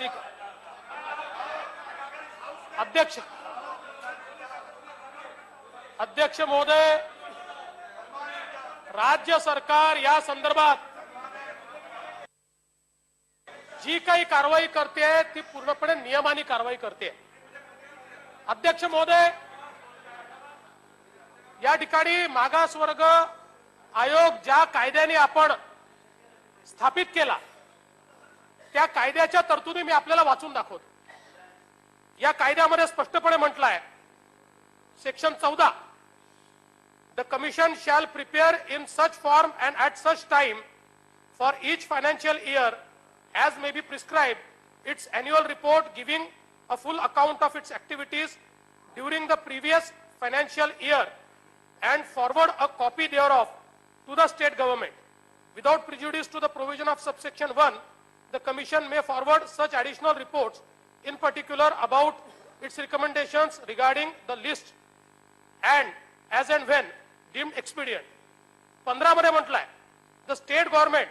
ठीक आहे. अध्यक्ष. अध्यक्ष महोदय राज्य सरकार या संदर्भात जी काही कारवाई करते ती पूर्णपणे नियमाने कारवाई करते. अध्यक्ष महोदय या ठिकाणी मागासवर्ग आयोग ज्या कायद्याने आपण स्थापित केला त्या कायद्याच्या तरतुदी मी आपल्याला वाचून दाखवतो. या कायद्यामध्ये स्पष्टपणे म्हटलं आहे सेक्शन चौदा the commission shall prepare in such form and at such time for each financial year as may be prescribe its annual report giving a full account of its activities during the previous financial year and forward a copy thereof to the state government without prejudice to the provision of subsection one the commission may forward such additional reports in particular about its recommendations regarding the list and as and when deemed expedient. पंधरा मध्ये म्हटलंय the state government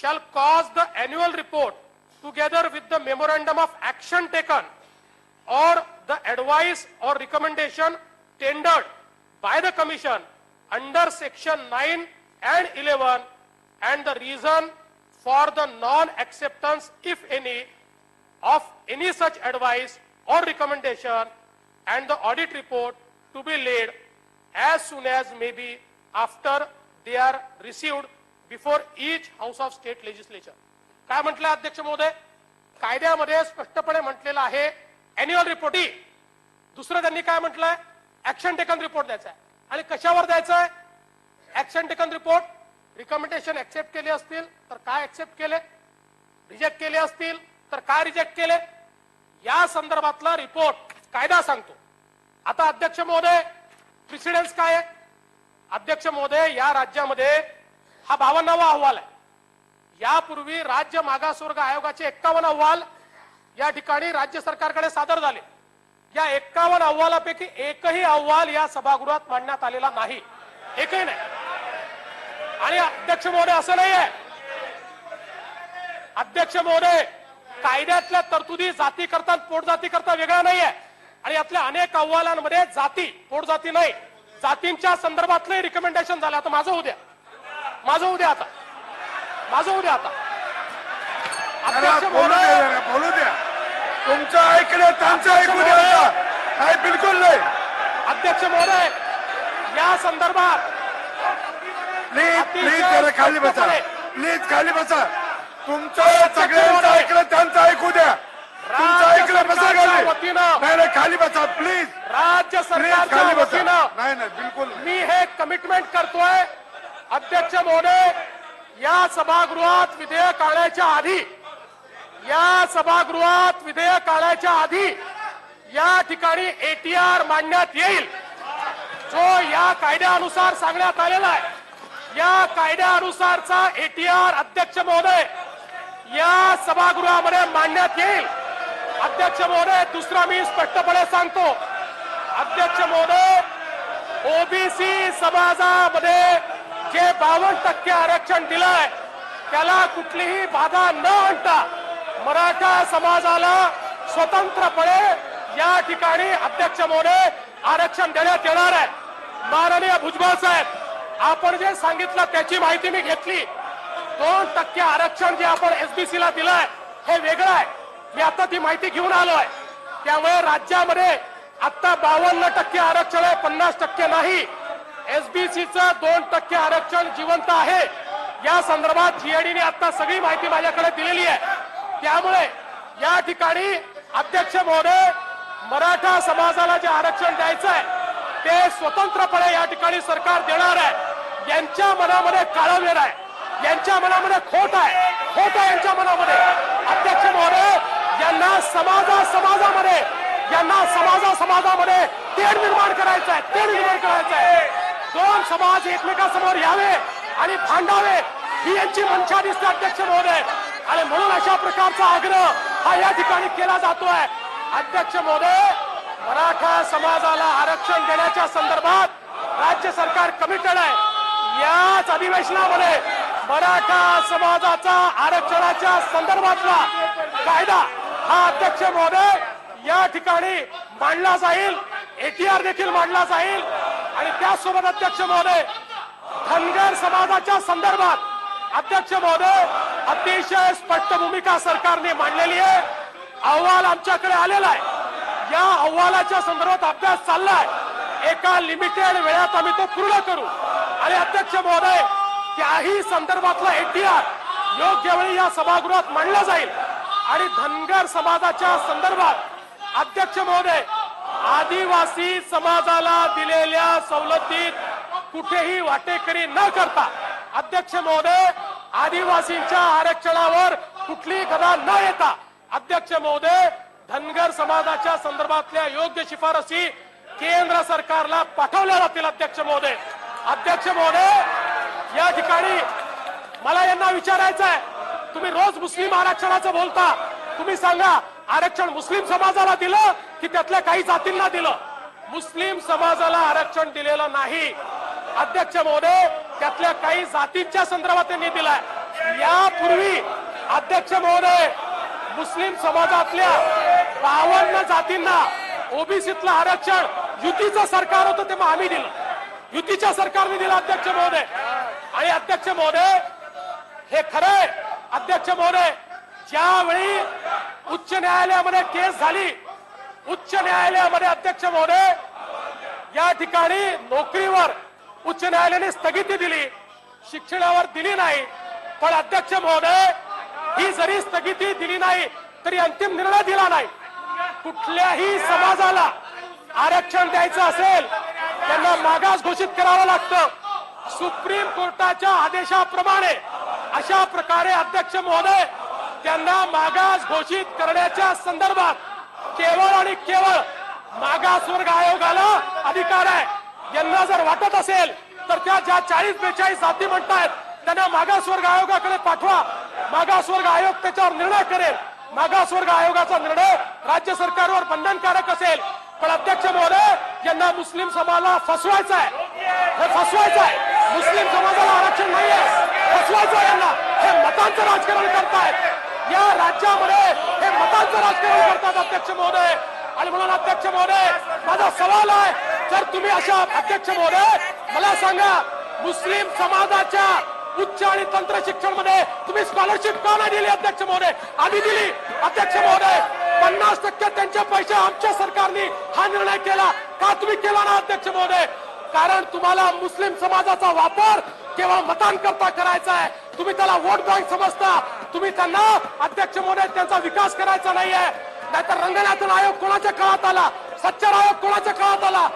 shall cause the annual report together with the memorandum of action taken or the advice or recommendation tendered by the commission under section 9 and 11 and the reason for the non-acceptance if any of any such advice or recommendation and the audit report to be laid as soon as may be after they are received before each house of state legislature काय म्हटलं अध्यक्ष महोदय कायद्यामध्ये स्पष्टपणे म्हटलेलं आहे annual report ही दुसरं त्यांनी काय म्हटलंय ऍक्शन टेकन रिपोर्ट द्यायचा आहे आणि कशावर द्यायचा आहे action taken report recommendation accept केले असतील तर काय ऍक्सेप्ट केले? रिजेक्ट केले असतील तर काय रिजेक्ट केले? या संदर्भातला रिपोर्ट कायदा सांगतो. आता अध्यक्ष महोदय प्रिसिडेन्स काय आहे? अध्यक्ष महोदय या राज्यामध्ये हा बावन्नावा अहवाल आहे. यापूर्वी राज्य मागासवर्ग आयोगाचे एक्कावन्न अहवाल या ठिकाणी राज्य सरकारकडे सादर झाले. या एक्कावन्न अहवालापैकी एकही अहवाल या सभागृहात मांडण्यात आलेला नाही. एकही नाही. आणि अध्यक्ष महोदय असं नाही आहे अध्यक्ष महोदय कायद्यातल्या तरतुदी जाती करता पोटजाती करता वेगळा नाही आहे आणि यातल्या अनेक अहवालांमध्ये जाती पोटजाती नाही. जातींच्या संदर्भातले रिकमेंडेशन झाले. आता माझं उद्या माझं उद्या आता. माझं उद्या आता. अध्यक्ष बोलू द्या महोदय बोलू द्या. तुमचं ऐकलं त्यांचं ऐकू द्या. नाही बिलकुल नाही. अध्यक्ष महोदय या संदर्भात प्लीज जरा खाली बसा. प्लीज खाली बसा. तुमचं सगळ्यांचं ऐकलं त्यांचं ऐकू द्या. तुमचं ऐकलं बसा खाली. नाही नाही खाली बसा प्लीज राज्य सरकारच्या खाली बसा. नाही नाही बिलकुल. मी हे कमिटमेंट करतोय. अध्यक्ष महोदय या सभागृहात विधेयक आणायच्या आधी या सभागृहात विधेयक आणायच्या आधी या ठिकाणी एटीआर मांडण्यात येईल. जो या कायद्यानुसार सांगण्यात आलेला आहे. या कायद्यानुसारचा एटीआर अध्यक्ष महोदय या सभागृहामध्ये मांडण्यात येईल. अध्यक्ष महोदय दुसरा मी स्पष्टपणे सांगतो. अध्यक्ष महोदय ओबीसी समाजामध्ये जे बावन्न टक्के आरक्षण दिलंय त्याला कुठलीही बाधा न आणता मराठा समाजाला स्वतंत्रपणे या ठिकाणी अध्यक्ष महोदय आरक्षण देण्यात येणार आहे. माननीय भुजबळ साहेब आपण जे सांगितलं त्याची माहिती मी घेतली. दोन टक्के आरक्षण जे आपण एसबीसी ला दिलंय हे वेगळं आहे. मी आता ती माहिती घेऊन आलोय. त्यामुळे राज्यामध्ये आता बावन्न टक्के आरक्षण आहे पन्नास टक्के नाही. एसबीसीचं दोन टक्के आरक्षण जिवंत आहे. या संदर्भात जीएडीने आता सगळी माहिती माझ्याकडे दिलेली आहे. त्यामुळे या ठिकाणी अध्यक्ष महोदय मराठा समाजाला जे आरक्षण द्यायचं आहे ते स्वतंत्रपणे या ठिकाणी सरकार देणार आहे. यांच्या मनामध्ये काळवेर आहे. यांच्या मनामध्ये खोट आहे. खोट आहे यांच्या मनामध्ये. अध्यक्ष महोदय यांना समाजा समाजामध्ये यांना समाजा समाजामध्ये तेढ निर्माण करायचं आहे. तेढ निर्माण करायचं आहे. दोन समाज एकमेकांसमोर यावे आणि भांडावे ही यांची मंशा दिसते अध्यक्ष महोदय. आणि म्हणून अशा प्रकारचा आग्रह हा या ठिकाणी केला जातोय. अध्यक्ष महोदय मराठा समाजाला आरक्षण देण्याच्या संदर्भात राज्य सरकार कमिटेड आहे. याच अधिवेशनामध्ये मराठा समाजाचा आरक्षणाच्या संदर्भातला कायदा हा अध्यक्ष महोदय या ठिकाणी मांडला जाईल. एटीआर देखील मांडला जाईल. आणि त्याचसोबत अध्यक्ष महोदय धनगर समाजाच्या संदर्भात अध्यक्ष महोदय अतिशय स्पष्ट भूमिका सरकारने मांडलेली आहे. अहवाल आमच्याकडे आलेला आहे. या अहवालाच्या संदर्भात अभ्यास चाललाय एका लिमिटेड वेळात आम्ही तो पूर्ण करू. आणि अध्यक्ष महोदय त्याही संदर्भातला एटीआर योग्य वेळी या सभागृहात मांडला जाईल. आणि धनगर समाजाच्या संदर्भात अध्यक्ष महोदय आदिवासी समाजाला दिलेल्या सवलतीत कुठेही वाटेकरी न करता अध्यक्ष महोदय आदिवासींच्या आरक्षणावर कुठली कदा न येता अध्यक्ष महोदय धनगर समाजाच्या संदर्भातल्या योग्य शिफारसी केंद्र सरकारला पाठवल्या जातील अध्यक्ष महोदय. अध्यक्ष महोदय या ठिकाणी मला यांना विचारायचं आहे तुम्ही रोज मुस्लिम आरक्षणाचं बोलता. तुम्ही सांगा आरक्षण मुस्लिम समाजाला दिलं की त्यातल्या काही जातींना दिलं? मुस्लिम समाजाला आरक्षण दिलेलं नाही. अध्यक्ष महोदय त्यातल्या काही जातींच्या संदर्भात त्यांनी दिलाय. यापूर्वी अध्यक्ष महोदय मुस्लिम समाजातल्या बावन्न जातींना ओबीसीतलं आरक्षण युतीचं सरकार होतं तेव्हा आम्ही दिलं. युतीच्या सरकारने दिला अध्यक्ष महोदय. आणि अध्यक्ष महोदय हे खरंय अध्यक्ष महोदय ज्यावेळी उच्च न्यायालयामध्ये केस झाली उच्च न्यायालयामध्ये अध्यक्ष महोदय या ठिकाणी नोकरीवर उच्च न्यायालयाने स्थगिती दिली शिक्षणावर दिली नाही पण अध्यक्ष महोदय ही जरी स्थगिती दिली नाही तरी अंतिम निर्णय दिला नाही. कुठल्याही समाजाला आरक्षण द्यायचं असेल त्यांना मागास घोषित करावं लागतं. सुप्रीम कोर्टाच्या आदेशाप्रमाणे अशा प्रकारे अध्यक्ष महोदय त्यांना मागास घोषित करण्याच्या संदर्भात केवळ आणि केवळ मागासवर्ग आयोगाला अधिकार आहे. यांना जर वाटत असेल तर त्या ज्या चाळीस बेचाळीस जाती म्हणतायत त्यांना मागासवर्ग आयोगाकडे पाठवा. मागासवर्ग आयोग त्याच्यावर निर्णय करेल. मागासवर्ग आयोगाचा निर्णय राज्य सरकारवर बंधनकारक असेल. पण अध्यक्ष महोदय यांना मुस्लिम समाजाला फसवायचं आहे हे फसवायचं आहे मुस्लिम समाजाला आरक्षण नाहीये. फसवायचं आहे यांना. हे मतांचं राजकारण करतायत. या राज्यामध्ये हे मतांचं राजकारण करतात अध्यक्ष महोदय. आणि म्हणून अध्यक्ष महोदय माझा सवाल आहे जर तुम्ही अशा अध्यक्ष महोदय मला सांगा मुस्लिम समाजाच्या उच्च आणि तंत्र शिक्षणमध्ये तुम्ही स्कॉलरशिप का नाही दिली अध्यक्ष महोदय? आधी दिली. अध्यक्ष महोदय पन्नास टक्के त्यांचे पैसे आमच्या सरकारने हा निर्णय केला. का तुम्ही केला ना अध्यक्ष महोदय? कारण तुम्हाला मुस्लिम समाजाचा वापर केवळ मतांकरता करायचा आहे. तुम्ही त्याला वोट बँक समजता. तुम्ही त्यांना अध्यक्ष महोदय त्यांचा विकास करायचा नाहीये. नाहीतर रंगनाथन आयोग कोणाच्या काळात आला? सच्चर आयोग कोणाच्या काळात आला?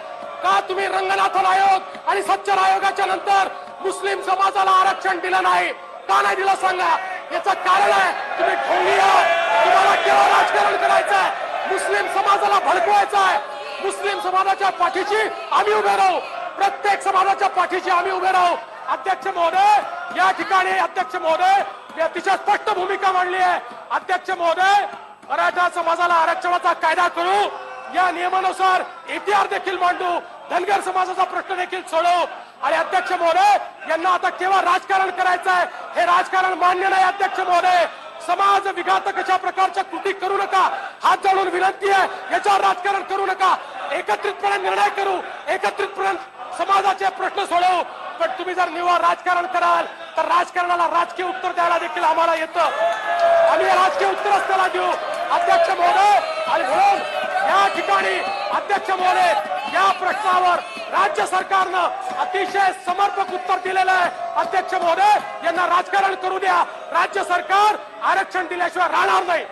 का तुम्ही रंगनाथन आयोग आणि सच्चर आयोगाच्या नंतर मुस्लिम समाजाला आरक्षण दिलं नाही? का नाही दिलं सांगा? याचं कारण आहे तुम्ही खोली आहात. तुम्हाला केवळ राजकारण करायचं आहे. मुस्लिम समाजाला भडकवायचं आहे. मुस्लिम समाजाच्या पाठीशी आम्ही उभे राहू. प्रत्येक समाजाच्या पाठीशी आम्ही उभे राहू. अध्यक्ष महोदय या ठिकाणी अध्यक्ष महोदय मी अतिशय स्पष्ट भूमिका मांडली आहे. अध्यक्ष महोदय मराठा समाजाला आरक्षणाचा कायदा करू. या नियमानुसार एटीआर देखील मांडू. धनगर समाजाचा प्रश्न देखील सोडवू. आणि अध्यक्ष महोदय यांना आता केव्हा राजकारण करायचं आहे. हे राजकारण मान्य नाही अध्यक्ष महोदय. समाज विघातक अशा प्रकारच्या कृती करू नका. हात जोडून विनंती आहे याच्यावर राजकारण करू नका. एकत्रितपणे निर्णय करू. एकत्रितपणे समाजाचे प्रश्न सोडवू. पण तुम्ही जर निव्वळ राजकारण कराल तर राजकारणाला राजकीय उत्तर द्यायला देखील आम्हाला येतं. आम्ही हे राजकीय उत्तरच त्याला देऊ. अध्यक्ष महोदय आणि म्हणून या ठिकाणी अध्यक्ष महोदय या प्रश्नावर राज्य सरकारनं अतिशय समर्पक उत्तर दिलेलं आहे. अध्यक्ष महोदय यांना राजकारण करू द्या. राज्य सरकार आरक्षण दिल्याशिवाय राहणार नाही.